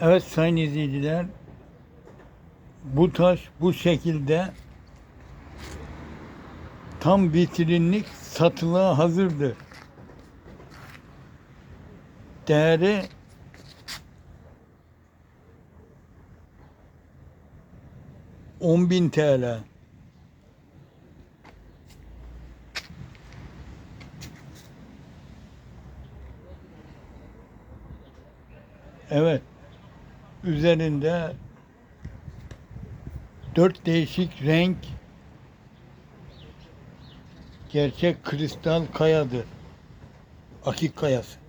Evet sayın izleyiciler bu taş bu şekilde tam vitrinlik satılığa hazırdır. Değeri on bin TL. Evet. Üzerinde dört değişik renk gerçek kristal kayadır. Akik kayası.